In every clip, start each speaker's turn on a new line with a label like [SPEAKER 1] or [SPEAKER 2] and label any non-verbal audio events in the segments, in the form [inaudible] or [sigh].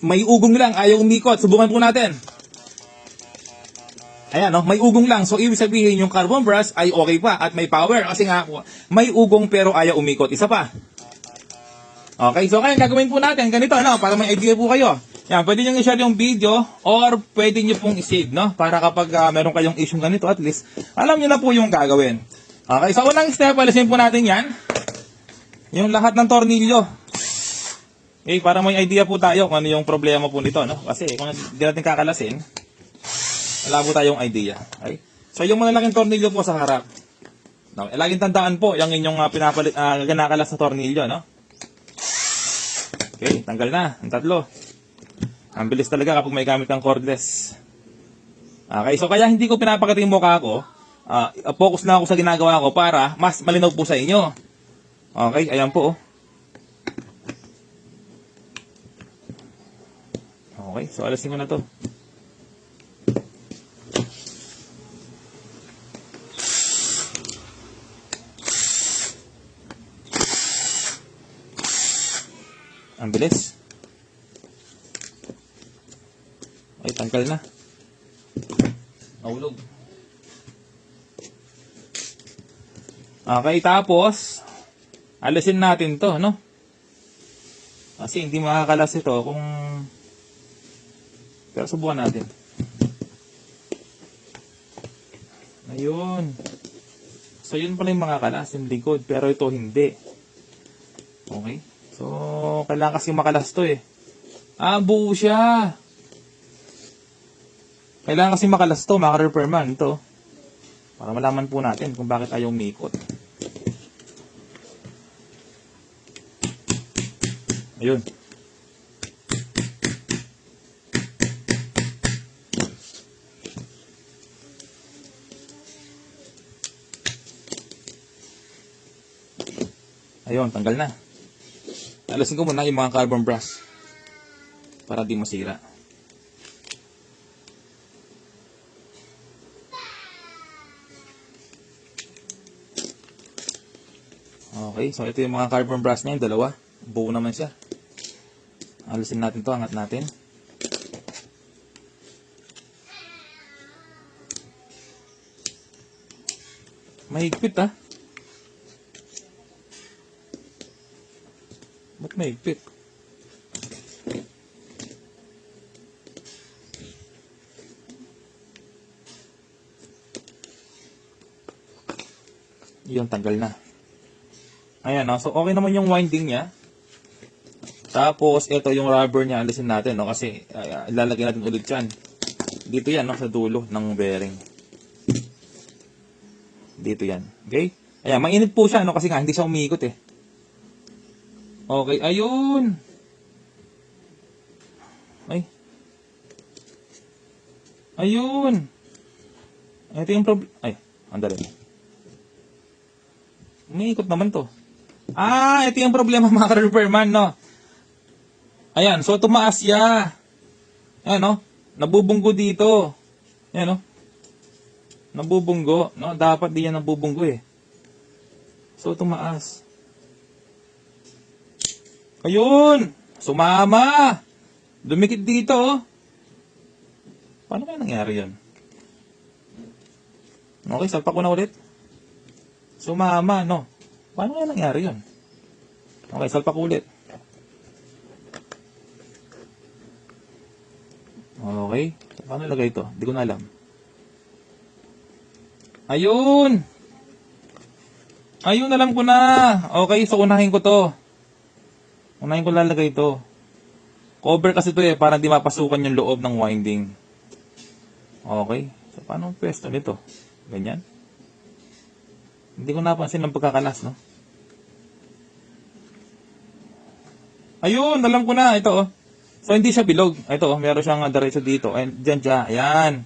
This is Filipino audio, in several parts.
[SPEAKER 1] may ugong lang, ayaw umikot. Subukan po natin. Ayan, no? may ugong lang. So, ibig sabihin, yung carbon brush ay okay pa at may power. Kasi nga, may ugong pero ayaw umikot. Isa pa. Okay, so kaya gagawin po natin ganito, no? Para may idea po kayo. Yan, pwede nyo i-share yung video or pwede nyo pong i-save, no? Para kapag ah, meron kayong issue ganito, at least, alam nyo na po yung gagawin. Okay, so unang step, alisin po natin yan. Yung lahat ng tornilyo. Okay, para may idea po tayo kung ano yung problema po nito, no? Kasi kung hindi natin kakalasin, wala po tayong idea. Okay? So, yung malalaking tornilyo po sa harap. No, eh, laging tandaan po, yung inyong uh, pinapalit, uh, kinakalas na tornilyo, no? Okay, tanggal na. Ang tatlo. Ang bilis talaga kapag may gamit kang cordless. Okay, so kaya hindi ko pinapakita yung mukha ko. Ah, focus na ako sa ginagawa ko para mas malinaw po sa inyo. Okay, ayan po. oh. Okay, so alasin ko na to. Ang bilis. Ay, tanggal na. Nahulog. Okay, tapos, alisin natin to, no? Kasi hindi makakalas ito kung... Pero subukan natin. Ayun. So, yun pala yung makakalas, yung likod. Pero ito hindi. Okay? So, kailangan kasi makalas to eh. Ah, buo siya. Kailangan kasi makalas to, maka-repair man to. Para malaman po natin kung bakit ayaw umikot. Ayun. Ayun, tanggal na. Alasin ko muna yung mga carbon brush para di masira. Okay, so ito yung mga carbon brush niya, yung dalawa. Buo naman siya. Alisin natin to, angat natin. Mahigpit ah. Ba't mahigpit? Yun, tanggal na. Ayan, no? so okay naman yung winding niya. Tapos, ito yung rubber niya, alisin natin, no? Kasi, ilalagay natin ulit yan. Dito yan, no? Sa dulo ng bearing. Dito yan. Okay? Ayan, mainit po siya, no? Kasi nga, hindi siya umiikot, eh. Okay, ayun! Ay. Ayun! Ito yung problem. Ay, andali. Umiikot naman to. Ah, ito yung problema [laughs] mga repairman, no? Ayan, so tumaas siya. Ayan, no? Nabubunggo dito. Ayan, no? Nabubunggo, no? Dapat di yan nabubunggo eh. So tumaas. Ayun! Sumama! Dumikit dito, oh. Paano kaya nangyari yun? Okay, salpa ko na ulit. Sumama, no? Paano kaya nangyari yun? Okay, salpa ko ulit. Okay. So, paano ilagay ito? Hindi ko na alam. Ayun! Ayun, alam ko na. Okay, so unahin ko to. Unahin ko lalagay ito. Cover kasi to eh, para di mapasukan yung loob ng winding. Okay. So, paano pwesto nito? Ganyan? Hindi ko napansin ng pagkakalas, no? Ayun, alam ko na. Ito, oh. So, hindi siya bilog. Ito, oh, meron siyang diretso dito. Ayan, dyan siya. Ayan.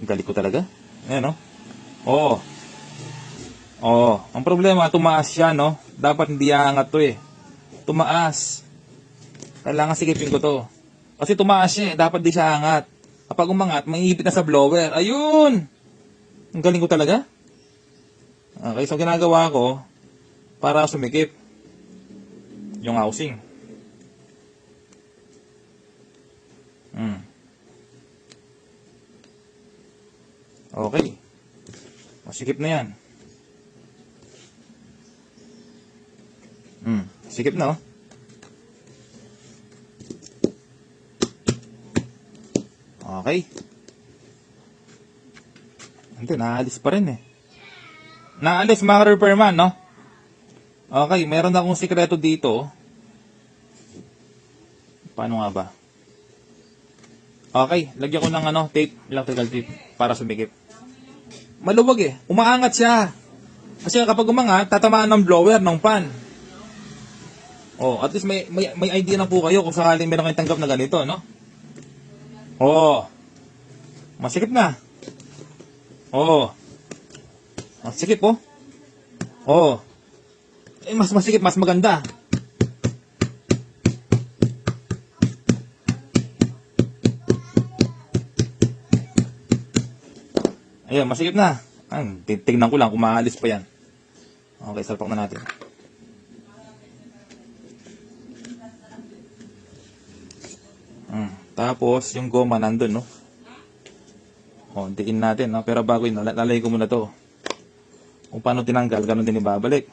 [SPEAKER 1] Galing ko talaga. Ayan, oh. Oo. Oo. Ang problema, tumaas siya, no? Dapat hindi aangat to, eh tumaas. Kailangan sikipin ko to. Kasi tumaas siya. Eh, dapat di siya angat. Kapag umangat, maiipit na sa blower. Ayun! Ang galing ko talaga. Okay, so ginagawa ko para sumikip yung housing. Hmm. Okay. Masikip na yan. Sikip na oh. Okay. Hindi, naalis pa rin eh. Naalis mga repairman, no? Okay, meron akong sikreto dito. Paano nga ba? Okay, lagyan ko ng ano, tape, electrical tape, para sumikip. Maluwag eh. Umaangat siya. Kasi kapag umangat, tatamaan ng blower, ng fan. Oh, at least may, may, may idea na po kayo kung sakaling meron kayong tanggap na ganito, no? Oo. Masikip na. Oo. Masikip oh. Oo. Eh, mas masikip, mas maganda. Ayun, masikip na. Ang, tignan ko lang kung maalis pa yan. Okay, salpak na natin. Tapos, yung goma nandun, no? O, diin natin, no? Pero bago yun, lal- lalagay ko muna to. Kung paano tinanggal, ganun din ibabalik.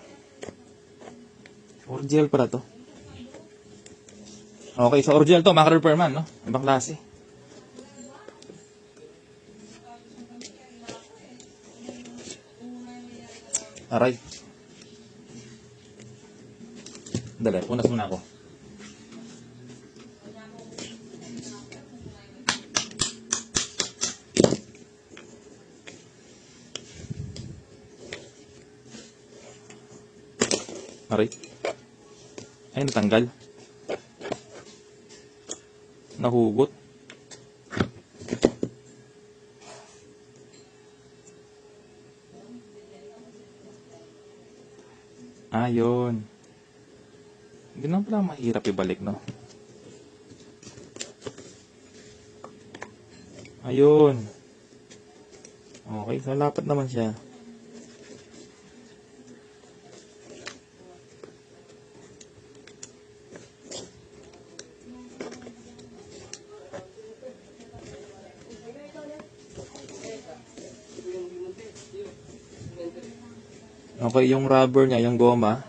[SPEAKER 1] Original pala to. Okay, so original to, mga repairman, no? Ibang klase. Aray. Dali, punas muna ako. Aray. Ay, natanggal. Nahugot. Ayun. Hindi naman pala mahirap ibalik, no? Ayun. Okay, so lapat naman siya. Okay, yung rubber niya, yung goma.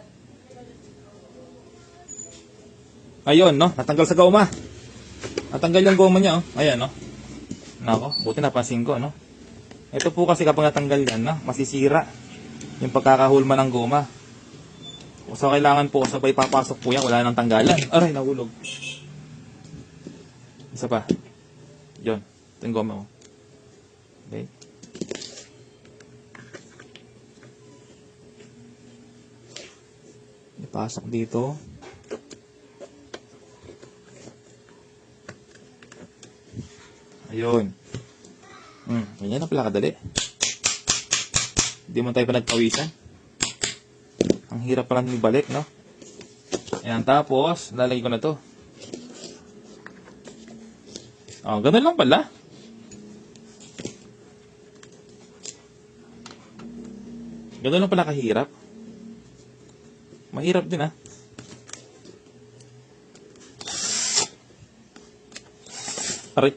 [SPEAKER 1] Ayun, no? Natanggal sa goma. Natanggal yung goma niya, oh. Ayan, no? Nako, buti napansin ko, no? Ito po kasi kapag natanggal yan, no? Masisira yung pagkakahulma ng goma. So, kailangan po, sabay papasok po yan, wala nang tanggalan. Aray, nahulog. Isa pa. Yun. Ito yung goma, oh. Okay. Ipasok dito. Ayun. Hmm, ganyan na pala kadali. Hindi mo tayo pa nagpawisan. Ang hirap pala nang ibalik, no? Ayan, tapos, lalagay ko na to. Oh, ganun lang pala. Ganun lang pala kahirap. Mahirap din ah. Aray.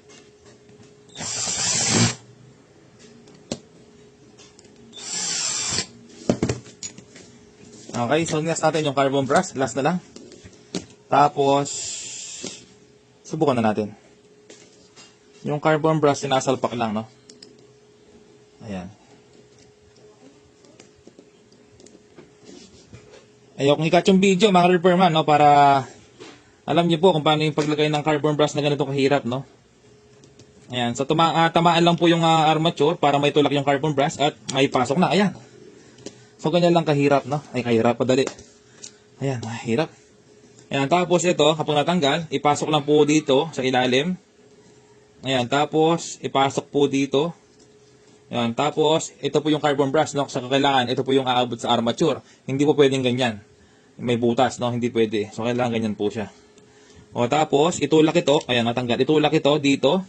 [SPEAKER 1] Okay, so next natin yung carbon brush. Last na lang. Tapos, subukan na natin. Yung carbon brush, sinasalpak lang, no? Ayan. Ayoko ng ikat yung video, mga repairman, no? Para alam niyo po kung paano yung paglagay ng carbon brush na ganito kahirap, no? Ayan, so tuma ah, tamaan lang po yung ah, armature para may tulak yung carbon brush at may pasok na. Ayan. So ganyan lang kahirap, no? Ay, kahirap, padali. Ayan, hirap. Ayan, tapos ito, kapag natanggal, ipasok lang po dito sa ilalim. Ayan, tapos ipasok po dito. Ayan, tapos ito po yung carbon brush, no? Sa kailangan, ito po yung aabot sa armature. Hindi po pwedeng ganyan. May butas, no? Hindi pwede. So kailangan ganyan po siya. O tapos, itulak ito, ayan, natanggal. Itulak ito dito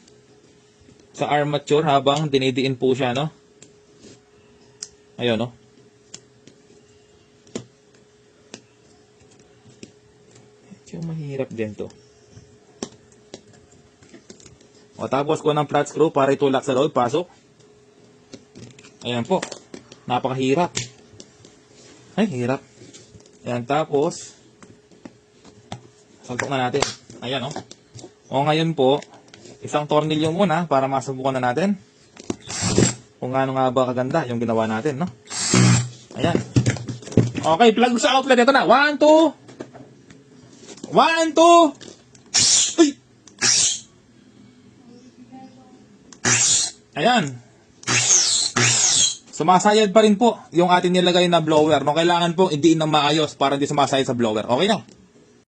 [SPEAKER 1] sa armature habang dinidiin po siya, no? Ayun, no? Medyo mahirap din to. O tapos ko ng flat screw para itulak sa loob, pasok. Ayan po. Napakahirap. Ay, hirap. Ayan, tapos, saltok na natin. Ayan, oh. O ngayon po, isang tornilyo muna para masubukan na natin kung gaano nga ba kaganda yung ginawa natin, no? Ayan. Okay, plug sa outlet. Ito na. One, two. One, two. Uy! Ayan. Sumasayad pa rin po yung ating nilagay na blower. No, kailangan po idiin ng maayos para hindi sumasayad sa blower. Okay na?